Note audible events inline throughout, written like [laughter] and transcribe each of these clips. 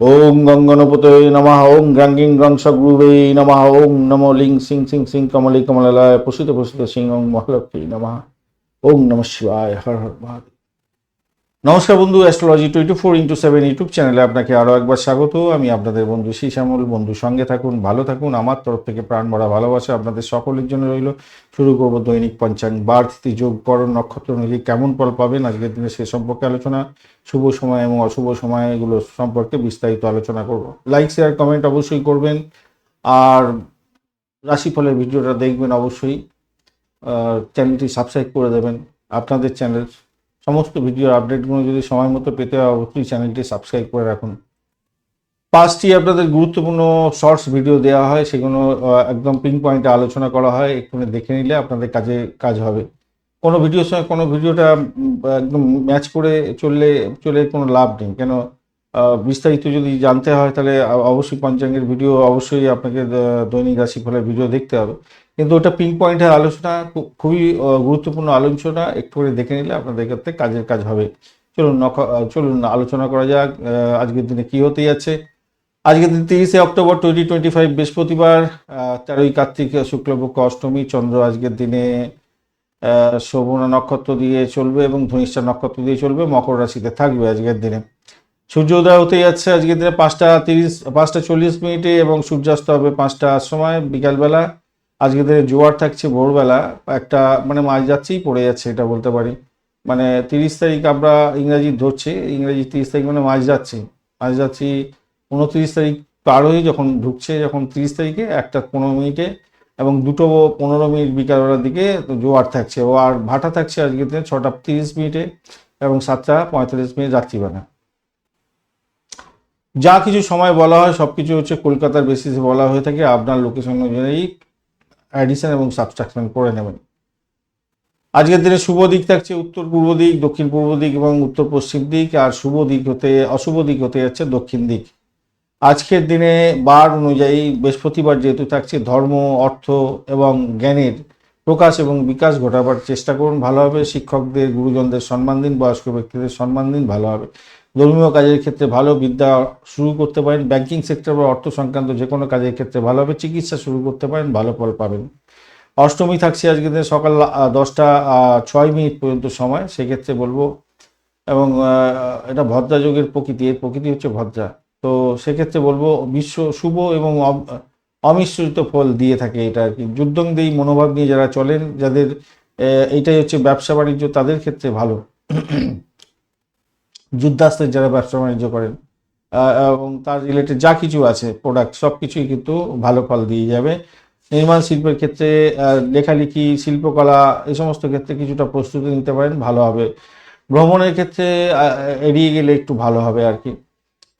ওং গঙ্গনপতে নমঃ ওং গ্রাঙ্গিং গ্রং সগুরুবে নমঃ ওং নমো লিং সিং সিং সিং কমলি কমলালয় প্রসূত প্রসূত সিং ওং মহালক্ষ্মী নমঃ ওং নম শিবায়, হর হর মহাদেব। নমস্কার বন্ধু astrology twenty four into seven YouTube চ্যানেলে আপনাকে আরও একবার স্বাগত। আমি আপনাদের বন্ধু শ্যামল। বন্ধু, সঙ্গে থাকুন, ভালো থাকুন। আমার তরফ থেকে প্রাণ ভরা ভালোবাসা আপনাদের সকলের জন্য রইল। শুরু করব দৈনিক পঞ্চাঙ্গ বার তিথি যোগ করণ নক্ষত্র অনুযায়ী কেমন ফল পাবেন? আজকের দিনে সে সম্পর্কে আলোচনা, শুভ সময় এবং অশুভ সময় এগুলো সম্পর্কে বিস্তারিত আলোচনা করব। লাইক শেয়ার কমেন্ট অবশ্যই করবেন। আর রাশিফলের ভিডিওটা দেখবেন অবশ্যই। চ্যানেলটি সাবস্ক্রাইব করে দেবেন। আপনাদের চ্যানেল সমস্ত ভিডিওর আপডেটগুলো যদি সময় মতো পেতে হয়, অবশ্যই চ্যানেলটি সাবস্ক্রাইব করে রাখুন। পাঁচটি আপনাদের গুরুত্বপূর্ণ শর্টস ভিডিও দেওয়া হয়, সেগুলো একদম পিন পয়েন্টে আলোচনা করা হয় একটু দেখে নিলে আপনাদের কাজে, কাজ হবে। কোনো ভিডিওর সঙ্গে কোনো ভিডিওটা একদম ম্যাচ করে চললে, চলে কোনো লাভ নেই। কেন বিস্তারিত যদি জানতে হয়, তাহলে অবশ্যই পঞ্চাঙ্গের ভিডিও অবশ্যই আপনাকে দৈনিক রাশিফলের ভিডিও দেখতে হবে। কিন্তু ওটা পিন পয়েন্টের আলোচনা খুবই গুরুত্বপূর্ণ আলোচনা। একটু করে দেখে নিলে আপনাদের ক্ষেত্রে কাজের কাজ হবে। চলুন চলুন আলোচনা করা যাক আজকের দিনে কি হতে যাচ্ছে। আজকের দিন তিরিশে অক্টোবর টোয়েন্টি টোয়েন্টি ফাইভ বৃহস্পতিবার তেরোই কার্তিক, শুক্লপক্ষ অষ্টমী। চন্দ্র আজকের দিনে শোভনা নক্ষত্র দিয়ে চলবে এবং ধনিষ্ঠা নক্ষত্র দিয়ে চলবে। মকর রাশিতে থাকবে আজকের দিনে। সূর্যোদয় হতে যাচ্ছে আজকের দিনে পাঁচটা তিরিশ, পাঁচটা চল্লিশ মিনিটে এবং সূর্যাস্ত হবে পাঁচটার সময়, বিকালবেলা। আজকের দিনে জোয়ার থাকছে ভোরবেলা, একটা মানে মাছ যাচ্ছেই পড়ে যাচ্ছে এটা বলতে পারি। মানে তিরিশ তারিখ আমরা ইংরাজি ধরছি, ইংরাজি তিরিশ তারিখ মানে মাছ যাচ্ছে মাছ যাচ্ছি উনত্রিশ তারিখ পার হয়ে যখন ঢুকছে, যখন তিরিশ তারিখে একটা পনেরো মিনিটে এবং দুটো পনেরো মিনিট বিকালবেলার দিকে জোয়ার থাকছে। ও আর ভাটা থাকছে আজকে দিনে ছটা তিরিশ মিনিটে এবং সাতটা পঁয়তাল্লিশ মিনিট রাত্রিবেলা। যা কিছু সময় বলা হয় সব কিছু হচ্ছে কলকাতার বেসিসে বলা হয়ে থাকে। আপনার লোকেশন অনুযায়ী অ্যাডিশন এবং সাবস্ট্রাকশন করে নেবেন। আজকের দিনে শুভ দিক থাকছে উত্তর পূর্ব দিক, দক্ষিণ পূর্ব দিক এবং উত্তর পশ্চিম দিক, আর শুভ দিক হতে, অশুভ দিক হতে যাচ্ছে দক্ষিণ দিক। আজকের দিনে বার অনুযায়ী বৃহস্পতিবার যেহেতু থাকছে, ধর্ম, অর্থ এবং জ্ঞানের প্রকাশ এবং বিকাশ ঘটাবার চেষ্টা করুন, ভালো হবে। শিক্ষকদের, গুরুজনদের সম্মান দিন, বয়স্ক ব্যক্তিদের সম্মান দিন, ভালো হবে। ধর্মীয় কাজের ক্ষেত্রে ভালো বিদ্যা শুরু করতে পারেন। ব্যাংকিং সেক্টর বা অর্থ সংক্রান্ত যে কোনো কাজের ক্ষেত্রে ভালো হবে। চিকিৎসা শুরু করতে পারেন ভালো ফল পাবেন। অষ্টমী থাকছে আজকে দিনে সকাল দশটা ছয় মিনিট পর্যন্ত সময়। সেক্ষেত্রে বলব এবং এটা ভদ্রা যোগের প্রকৃতি। এর প্রকৃতি হচ্ছে ভদ্রা। তো সেক্ষেত্রে বলব বিশ্ব শুভ এবং অমিশ্রিত ফল দিয়ে থাকে এটা আর কি। যুদ্ধং যুদ্ধংদেয়ী মনোভাব নিয়ে যারা চলেন যাদের আহ, এইটাই হচ্ছে ব্যবসা বাণিজ্য তাদের ক্ষেত্রে ভালো। যুদ্ধাস্ত্রের যারা ব্যবসা বাণিজ্য করেন এবং তার রিলেটেড যা কিছু আছে প্রোডাক্ট সব কিছুই কিন্তু ভালো ফল দিয়ে যাবে। নির্মাণ শিল্পের ক্ষেত্রে লেখালেখি, শিল্পকলা এই সমস্ত ক্ষেত্রে কিছুটা প্রস্তুতি নিতে পারেন, ভালো হবে। ভ্রমণের ক্ষেত্রে এড়িয়ে গেলে একটু ভালো হবে আর কি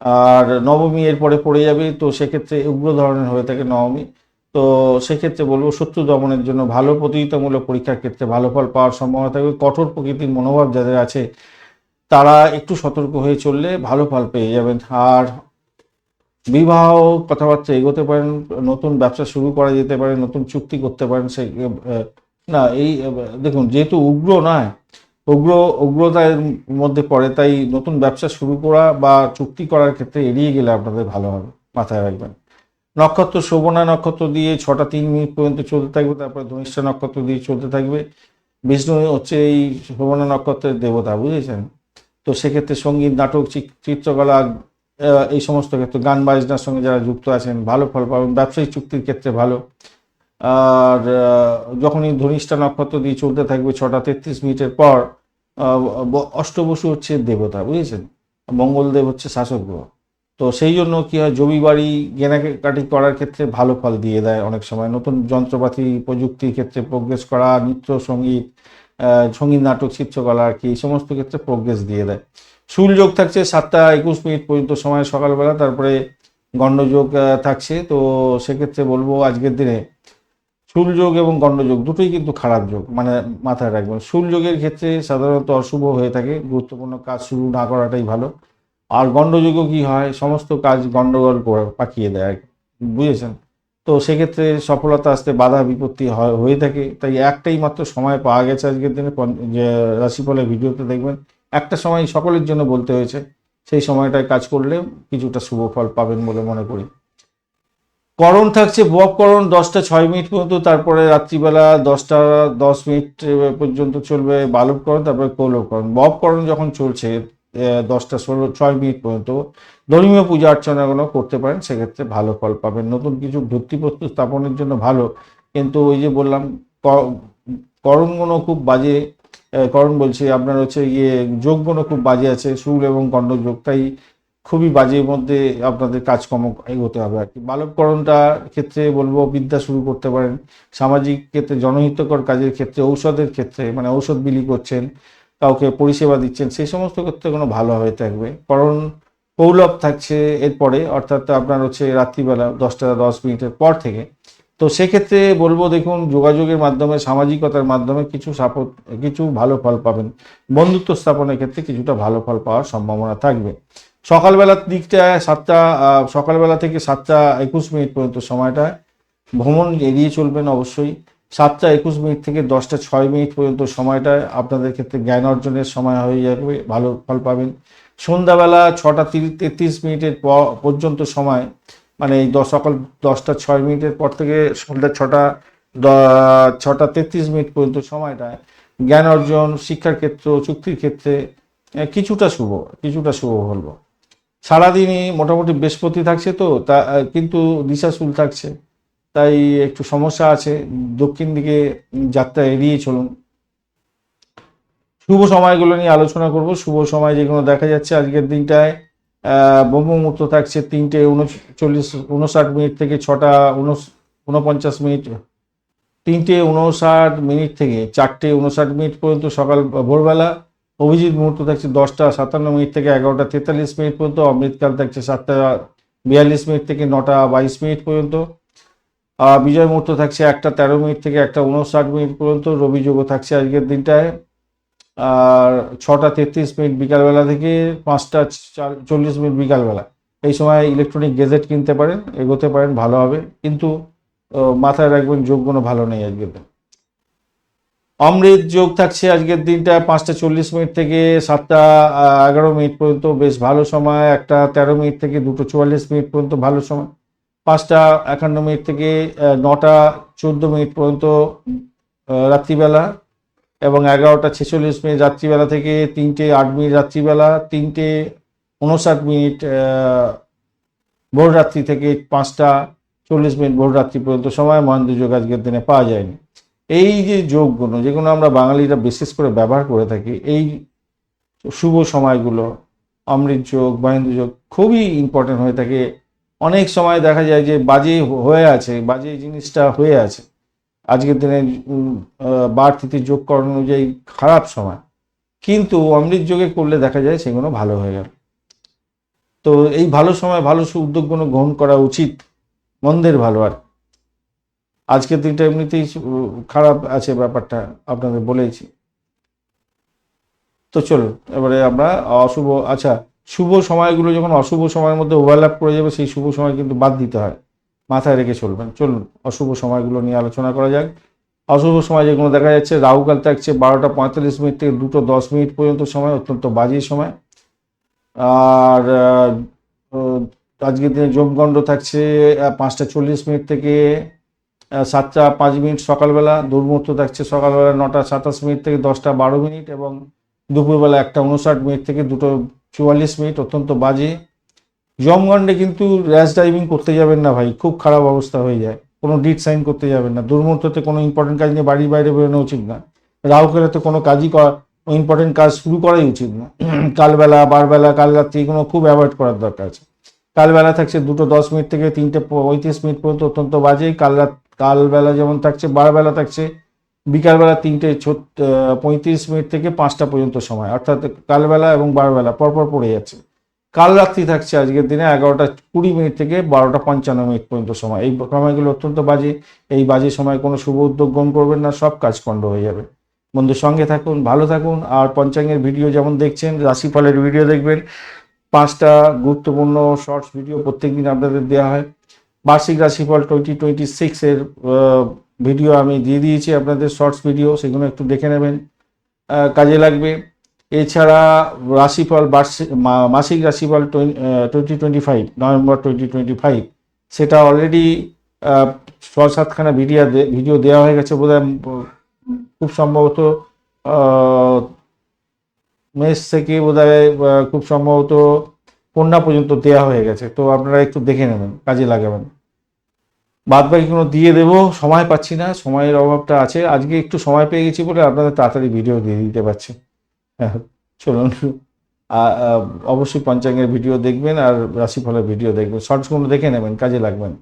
আর নবমী এরপরে পড়ে যাবে, তো সেক্ষেত্রে উগ্র ধরনের হয়ে থাকে নবমী। তো সেক্ষেত্রে বলব শত্রু দমনের জন্য ভালো প্রতিযোগিতামূলক পরীক্ষার ক্ষেত্রে ভালো ফল পাওয়ার সম্ভাবনা থাকবে। কঠোর প্রকৃতির মনোভাব যাদের আছে তারা একটু সতর্ক হয়ে চললে ভালো ফল পেয়ে যাবেন। আর বিবাহ কথাবার্তা এগোতে পারেন নতুন ব্যবসা শুরু করা যেতে পারে নতুন চুক্তি করতে পারেন আহ, না এই দেখুন যেহেতু উগ্র নয় উগ্র উগ্রতার মধ্যে পড়ে তাই নতুন ব্যবসা শুরু করা বা চুক্তি করার ক্ষেত্রে এড়িয়ে গেলে আপনাদের ভালো হবে মাথায় রাখবেন। নক্ষত্র শোভনা নক্ষত্র দিয়ে ছটা তিন মিনিট পর্যন্ত চলতে থাকবে তারপরে ধনিষ্ঠা নক্ষত্র দিয়ে চলতে থাকবে। বিষ্ণু হচ্ছে এই শোভনা নক্ষত্রের দেবতা বুঝেছেন? তো সেক্ষেত্রে সংগীত, নাটক চিত্রকলা এই সমস্ত ক্ষেত্রে গান বাজনার সঙ্গে যারা যুক্ত আছেন, ভালো ফল পাবেন, ব্যবসায়িক চুক্তির ক্ষেত্রে ভালো। আর যখনই ধনিষ্ঠা নক্ষত্র দিয়ে চলতে থাকবে ছটা তেত্রিশ মিনিটের পর অষ্টবসু হচ্ছে দেবতা, বুঝেছেন? মঙ্গলদেব হচ্ছে শাসক গ্রহ। তো সেই জন্য কি হয়, জমি বাড়ি কেনাকাটি করার ক্ষেত্রে ভালো ফল দিয়ে দেয় অনেক সময়। নতুন যন্ত্রপাতি, প্রযুক্তির ক্ষেত্রে প্রোগ্রেস করা, নৃত্য সংগীত সংগীত, নাটক, চিত্রকলা আর কি, এই সমস্ত ক্ষেত্রে প্রোগ্রেস দিয়ে দেয়। শুল যোগ থাকছে সাতটা একুশ মিনিট পর্যন্ত সময় সকালবেলা, তারপরে গণ্ডযোগ থাকছে। তো সেক্ষেত্রে বলব আজকের দিনে শুল যোগ এবং গণ্ডযোগ দুটোই কিন্তু খারাপ যোগ মানে মাথায় রাখবেন। শুল যোগের ক্ষেত্রে সাধারণত অশুভ হয়ে থাকে, গুরুত্বপূর্ণ কাজ শুরু না করাটাই ভালো। আর গণ্ডযোগও কি হয়, সমস্ত কাজ গণ্ডগোল পাকিয়ে দেয় আর। বুঝেছেন? তো সেক্ষেত্রে সফলতা আসতে বাধা বিপত্তি হয়, হয়ে থাকে। তাই একটাই মাত্র সময় পাওয়া গেছে আজকের দিনে। রাশিফলের ভিডিওতে দেখবেন, একটা সময় সকলের জন্য বলতে হয়েছে, সেই সময়টায় কাজ করলে কিছুটা শুভ ফল পাবেন বলে মনে করি। করণ থাকছে বককরণ দশটা ছয় মিনিট পর্যন্ত, তারপরে রাত্রিবেলা দশটা দশ মিনিট পর্যন্ত চলবে বালবকরণ তারপরে কৌলবকরণ ববকরণ যখন চলছে দশটা ষোলো, ছয় মিনিট পর্যন্ত ধর্মীয় পূজা অর্চনাগুলো করতে পারেন, সেক্ষেত্রে ভালো ফল পাবেন। নতুন কিছু ভিত্তিপ্রস্তর স্থাপনের জন্য ভালো। কিন্তু ওই যে বললাম করণগুলো খুব বাজে। করণ বলছি, আপনার হচ্ছে ইয়ে যোগগুলো খুব বাজে আছে সুর এবং গণ্ডযোগ তাই খুবই বাজের মধ্যে আপনাদের কাজকর্ম এগোতে হবে আর কি। বালবকরণটা ক্ষেত্রে বলব, বিদ্যা শুরু করতে পারেন। সামাজিক ক্ষেত্রে, জনহিতকর কাজের ক্ষেত্রে, ঔষধের ক্ষেত্রে মানে ঔষধ বিলি করছেন, কাউকে পরিষেবা দিচ্ছেন সেই সমস্ত ক্ষেত্রে কোনো ভালো হয়ে থাকবে। কারণ কৌলভ থাকছে এরপরে, অর্থাৎ আপনার হচ্ছে রাত্রিবেলা দশটা দশ মিনিটের পর থেকে। তো সেক্ষেত্রে বলব দেখুন, যোগাযোগের মাধ্যমে, সামাজিকতার মাধ্যমে কিছু সাপোর্ট, কিছু ভালো ফল পাবেন। বন্ধুত্ব স্থাপনের ক্ষেত্রে কিছুটা ভালো ফল পাওয়ার সম্ভাবনা থাকবে। সকালবেলার দিকটা সাতটা সকালবেলা থেকে সাতটা একুশ মিনিট পর্যন্ত সময়টা ভ্রমণ এড়িয়ে চলবেন অবশ্যই। সাতটা একুশ মিনিট থেকে দশটা ছয় মিনিট পর্যন্ত সময়টা আপনাদের ক্ষেত্রে জ্ঞান অর্জনের সময় হয়ে যাবে, ভালো ফল পাবেন। সন্ধ্যাবেলা ছটা তিরিশ, তেত্রিশ মিনিটের পর্যন্ত সময় মানে এই দশ, সকাল দশটা, ছয় মিনিটের পর থেকে সন্ধ্যা ছটা ছটা, তেত্রিশ মিনিট পর্যন্ত সময়টায় জ্ঞান অর্জন, শিক্ষার ক্ষেত্র চুক্তির ক্ষেত্রে কিছুটা শুভ কিছুটা শুভ বলব সারাদিনই মোটামুটি বৃহস্পতি থাকছে তো, তা কিন্তু দিশাশুল থাকছে। তাই একটু সমস্যা আছে, দক্ষিণ দিকে যাত্রা এড়িয়ে চলুন। শুভ সময়গুলো নিয়ে আলোচনা করব। শুভ সময় যেগুলো দেখা যাচ্ছে আজকের দিনটায় আহ, ব্রহ্ম মুহূর্ত থাকছে তিনটে উনচল্লিশ উনষাট মিনিট থেকে ছটা উনপঞ্চাশ মিনিট তিনটে উনষাট মিনিট থেকে চারটে উনষাট মিনিট পর্যন্ত সকাল ভোরবেলা। অভিজিৎ মুহূর্ত থাকছে দশটা সাতান্ন মিনিট থেকে এগারোটা তেতাল্লিশ মিনিট পর্যন্ত অমৃতকাল থাকছে সাতটা বিয়াল্লিশ মিনিট থেকে নটা বাইশ মিনিট পর্যন্ত। বিজয় মুহূর্ত থাকছে একটা তেরো মিনিট থেকে একটা উনষাট মিনিট পর্যন্ত। রবি যোগও থাকছে আজকের দিনটায়। আর ছটা তেত্রিশ মিনিট বিকালবেলা থেকে পাঁচটা চার- চল্লিশ মিনিট বিকালবেলা। এই সময় ইলেকট্রনিক গেজেট কিনতে পারেন, এগোতে পারেন, ভালো হবে। কিন্তু মাথায় রাখবেন যোগ কোনো ভালো নেই আজকের দিন। অমৃত যোগ থাকছে আজকের দিনটা পাঁচটা চল্লিশ মিনিট থেকে সাতটা এগারো মিনিট পর্যন্ত, বেশ ভালো সময়। একটা তেরো মিনিট থেকে দুটো চুয়াল্লিশ মিনিট পর্যন্ত ভালো সময়। পাঁচটা একান্ন মিনিট থেকে নটা চোদ্দ মিনিট পর্যন্ত রাত্রিবেলা। এবং এগারোটা ছেচল্লিশ মিনিট রাত্রিবেলা থেকে তিনটে আট মিনিট রাত্রিবেলা, তিনটে উনষাট মিনিট ভোররাত্রি থেকে পাঁচটা চল্লিশ মিনিট ভোররাত্রি পর্যন্ত সময় মহেন্দ্র যোগ আজকের দিনে পাওয়া যায়নি। এই যে যোগগুলো, যেগুলো আমরা বাঙালিরা বিশেষ করে ব্যবহার করে থাকি, এই শুভ সময়গুলো, অমৃত যোগ, মহেন্দ্র যোগ খুবই ইম্পর্টেন্ট হয়ে থাকে। অনেক সময় দেখা যায় যে বাজে হয়ে আছে, বাজে জিনিসটা হয়ে আছে। আজকের দিনে উম, আহ, যোগ করানো অনুযায়ী খারাপ সময়। কিন্তু অমৃত যোগে করলে দেখা যায় সেগুলো ভালো হয়ে গেল। তো এই ভালো সময় ভালো উদ্যোগগুলো গ্রহণ করা উচিত। মন্দের ভালো আর আজকের দিনটা এমনিতেই খারাপ আছে ব্যাপারটা আপনাদের বলেছি তো চলুন এবারে আমরা অশুভ আচ্ছা শুভ সময়গুলো যখন অশুভ সময়ের মধ্যে ওভারল্যাপ করে যাবে সেই শুভ সময় কিন্তু বাদ দিতে হয়। মাথায় রেখে চলবেন। চলুন, অশুভ সময়গুলো নিয়ে আলোচনা করা যাক। অশুভ সময় যেগুলো দেখা যাচ্ছে রাহুকাল থাকছে বারোটা পঁয়তাল্লিশ মিনিট থেকে দুটো দশ মিনিট পর্যন্ত সময়, অত্যন্ত বাজে সময়। আর আজকের দিনে যোগগণ্ড থাকছে পাঁচটা চল্লিশ মিনিট থেকে সাতটা পাঁচ মিনিট সকালবেলা, দুর্মুহূর্ত থাকছে সকালবেলা নটা সাতাশ মিনিট থেকে দশটা বারো মিনিট এবং দুপুরবেলা একটা উনষাট মিনিট থেকে দুটো চুয়াল্লিশ মিনিট, অত্যন্ত বাজে। জমগণ্ডে কিন্তু র্যাশ ড্রাইভিং করতে যাবেন না ভাই, খুব খারাপ অবস্থা হয়ে যায়। কোনো ডিট সাইন করতে যাবেন না। দুর্মুহূর্ততে কোনো ইম্পর্টেন্ট কাজ নিয়ে বাড়ির বাইরে বেরোনো উচিত না। রাহুকেরাতে কোনো কাজই করা ইম্পর্টেন্ট কাজ শুরু করাই উচিত না। [clears throat] কালবেলা, বারবেলা কাল রাত্রি এগুলো খুব অ্যাভয়েড করার দরকার আছে। কালবেলা থাকছে দুটো দশ মিনিট থেকে তিনটে পঁয়ত্রিশ মিনিট পর্যন্ত অত্যন্ত বাজে। কাল রাত কালবেলা যেমন থাকছে, বারবেলা থাকছে, বিকালবেলা তিনটে পঁয়ত্রিশ মিনিট থেকে পাঁচটা পর্যন্ত সময়। অর্থাৎ কালবেলা এবং বারবেলা পরপর পড়ে যাচ্ছে। কাল রাত্রি থাকছে আজকের দিনে এগারোটা কুড়ি মিনিট থেকে বারোটা পঞ্চান্ন মিনিট পর্যন্ত সময়। এই সময়গুলো অত্যন্ত বাজে। এই বাজে সময় কোনো শুভ উদ্যোগ গ্রহণ করবেন না, সব কাজ পণ্ড হয়ে যাবে। বন্ধুর সঙ্গে থাকুন, ভালো থাকুন, আর পঞ্চাঙ্গের ভিডিও যেমন দেখছেন, রাশিফলের ভিডিও দেখবেন, পাঁচটা গুরুত্বপূর্ণ শর্টস ভিডিও প্রত্যেক দিন আপনাদের দেওয়া হয়। বার্ষিক রাশিফল টোয়েন্টি টোয়েন্টি সিক্সের ভিডিও আমি দিয়ে দিয়েছি আপনাদের শর্টস ভিডিও, সেগুলো একটু দেখে নেবেন। কাজে লাগবে। এছাড়া রাশিফল বার্ষিক মাসিক রাশিফল twenty twenty five November twenty twenty five সেটা অলরেডি ছ সাতখানা ভিডিও ভিডিও দেওয়া হয়ে গেছে উম, খুব সম্ভবত মেষ থেকে আহ, খুব সম্ভবত কন্যা পর্যন্ত দেওয়া হয়ে গেছে। তো আপনারা একটু দেখে নেবেন কাজে লাগাবেন। বাদ বাকি কোনো দিয়ে দেবো সময় পাচ্ছি না সময়ের অভাবটা আছে। আজকে একটু সময় পেয়ে গেছি বলে আপনাদের তাড়াতাড়ি ভিডিও দিয়ে দিতে পারছি। [laughs] চলুন। অবশ্যই পঞ্চাঙ্গের ভিডিও দেখবেন আর রাশিফলের ভিডিও দেখবেন। শর্টসগুলো দেখে নেবেন কাজে লাগবেন।